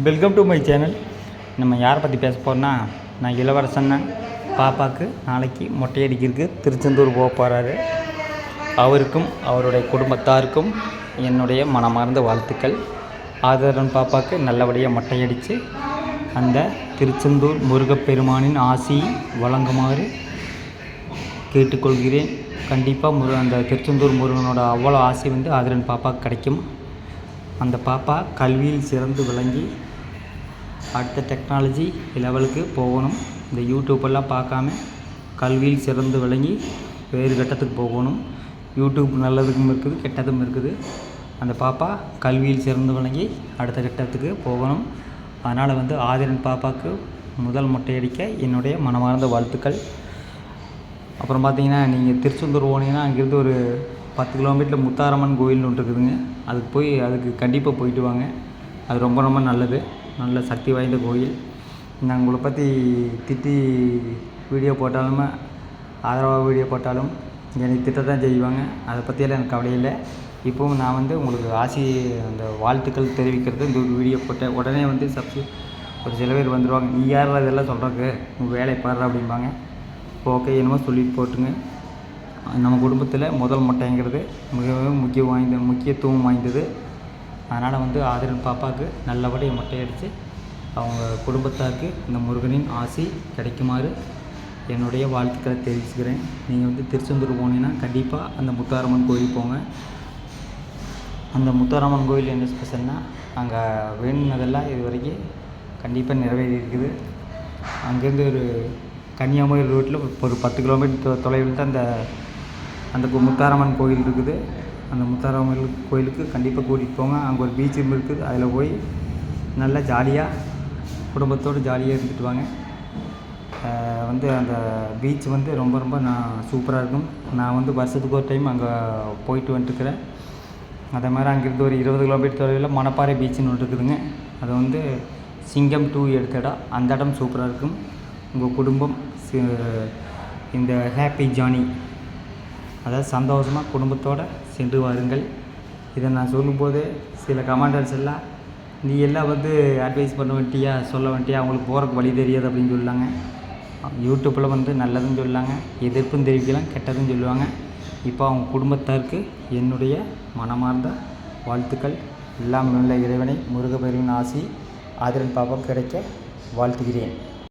Welcome to my channel நம்ம யாரை பற்றி பேச போகிறோன்னா நான் இளவரசன் பாப்பாவுக்கு நாளைக்கு மொட்டையடிக்கிறதுக்கு திருச்செந்தூர் போக போகிறாரு அவருக்கும் அவருடைய குடும்பத்தாருக்கும் என்னுடைய மனமார்ந்த வாழ்த்துக்கள். ஆதரன் பாப்பாவுக்கு நல்லபடியாக மொட்டையடித்து அந்த திருச்செந்தூர் முருகப்பெருமானின் ஆசி வழங்குமாறு கேட்டுக்கொள்கிறேன். கண்டிப்பாக முரு அந்த திருச்செந்தூர் முருகனோட அவ்வளோ ஆசை வந்து ஆதரன் பாப்பாவுக்கு கிடைக்கும்? அந்த பாப்பா கல்வியில் சிறந்து விளங்கி அடுத்த டெக்னாலஜி லெவலுக்கு போகணும். இந்த யூடியூப்பெல்லாம் பார்க்காம கல்வியில் சிறந்து விளங்கி வேறு கட்டத்துக்கு போகணும். யூடியூப் நல்லதுக்கும் இருக்குது கெட்டதும் இருக்குது. அந்த பாப்பா கல்வியில் சிறந்து விளங்கி அடுத்த கட்டத்துக்கு போகணும். அதனால் வந்து ஆதிரன் பாப்பாவுக்கு முதல் மொட்டையடிக்க என்னுடைய மனமார்ந்த வாழ்த்துக்கள். அப்புறம் பார்த்தீங்கன்னா நீங்கள் திருச்செந்தூர் போனீங்கன்னா அங்கேருந்து ஒரு பத்து கிலோமீட்டரில் முத்தாரம்மன் கோயில்னு ஒன்று இருக்குதுங்க. அதுக்கு போய் அதுக்கு கண்டிப்பாக போயிட்டு வாங்க. அது ரொம்ப ரொம்ப நல்லது. நல்ல சக்தி வாய்ந்த கோயில். நான் உங்களை பற்றி திட்டி வீடியோ போட்டாலுமே ஆதரவாக வீடியோ போட்டாலும் எனக்கு திட்ட தான் செய்வாங்க. அதை பற்றியெல்லாம் எனக்கு கவலை இல்லை. இப்போவும் நான் வந்து உங்களுக்கு ஆசி அந்த வாழ்த்துக்கள் தெரிவிக்கிறது. இந்த ஒரு வீடியோ போட்டேன் உடனே வந்து சப்ஸ் ஒரு சில பேர் வந்துடுவாங்க நீ யார் இதெல்லாம் சொல்கிறக்கு உங்கள் வேலை பாடுற அப்படிம்பாங்க. ஓகே என்னமோ சொல்லிட்டு போட்டுங்க நம்ம குடும்பத்தில் முதல் மட்டைங்கிறது மிகவும் முக்கியம் வாய்ந்த முக்கியத்துவம் வாய்ந்தது. அதனால் வந்து ஆதரன் பாப்பாவுக்கு நல்லபடியாக மொட்டையடித்து அவங்க குடும்பத்தாருக்கு இந்த முருகனின் ஆசை கிடைக்குமாறு என்னுடைய வாழ்த்துக்களை தெரிவிச்சுக்கிறேன். நீங்கள் வந்து திருச்செந்தூர் போனீங்கன்னா கண்டிப்பாக அந்த முத்தாரம்மன் கோயில் போங்க. அந்த முத்தாரம்மன் கோயில் என்ன ஸ்பெஷல்னால் அங்கே வேணுனதெல்லாம் இது வரைக்கும் கண்டிப்பாக நிறைவேறி இருக்குது அங்கேருந்து ஒரு கன்னியாகுமரி ரோட்டில் ஒரு பத்து கிலோமீட்டர் தொலைவில் தான் அந்த அந்த கு- முத்தாரம்மன் கோயில் இருக்குது. அந்த முத்தாரம்மன் கோயிலுக்கு கண்டிப்பாக கூட்டிகிட்டு போங்க. அங்கே ஒரு பீச்சும் இருக்குது. அதில் போய் நல்லா ஜாலியாக குடும்பத்தோடு ஜாலியாக இருந்துட்டு வாங்க. வந்து அந்த பீச் வந்து ரொம்ப ரொம்ப நான் சூப்பராக இருக்கும். நான் வந்து வருஷத்துக்கு ஒரு டைம் அங்கே போயிட்டு வந்துட்டுருக்கிறேன். அதே மாதிரி அங்கேருந்து ஒரு இருபது கிலோமீட்டர் தொலைவில் மணப்பாறை பீச்சுன்னு ஒன்று இருக்குதுங்க. அது வந்து சிங்கம் டூ எடுத்த இடம். அந்த இடம் சூப்பராக இருக்கும். உங்கள் குடும்பம் சி- இந்த ஹாப்பி ஜானி அதாவது சந்தோஷமாக குடும்பத்தோடு சென்று வாருங்கள். இதை நான் சொல்லும்போது சில கமாண்டர்ஸ் எல்லாம் நீ எல்லாம் வந்து அட்வைஸ் பண்ண வேண்டியா? சொல்ல வேண்டியா? அவங்களுக்கு போகிறக்கு வழி தெரியாது அப்படின்னு சொல்லாங்க. யூடியூப்பில் வந்து நல்லதுன்னு சொல்லாங்க. எதிர்ப்பும் தெரிவிக்கலாம் கெட்டதும் சொல்லுவாங்க. இப்போ அவங்க குடும்பத்தாருக்கு என்னுடைய மனமார்ந்த வாழ்த்துக்கள். எல்லாம் நல்ல இறைவனை முருகப்பெருவின் ஆசி ஆதிரன் பாப்பா கிடைக்க வாழ்த்துகிறேன்.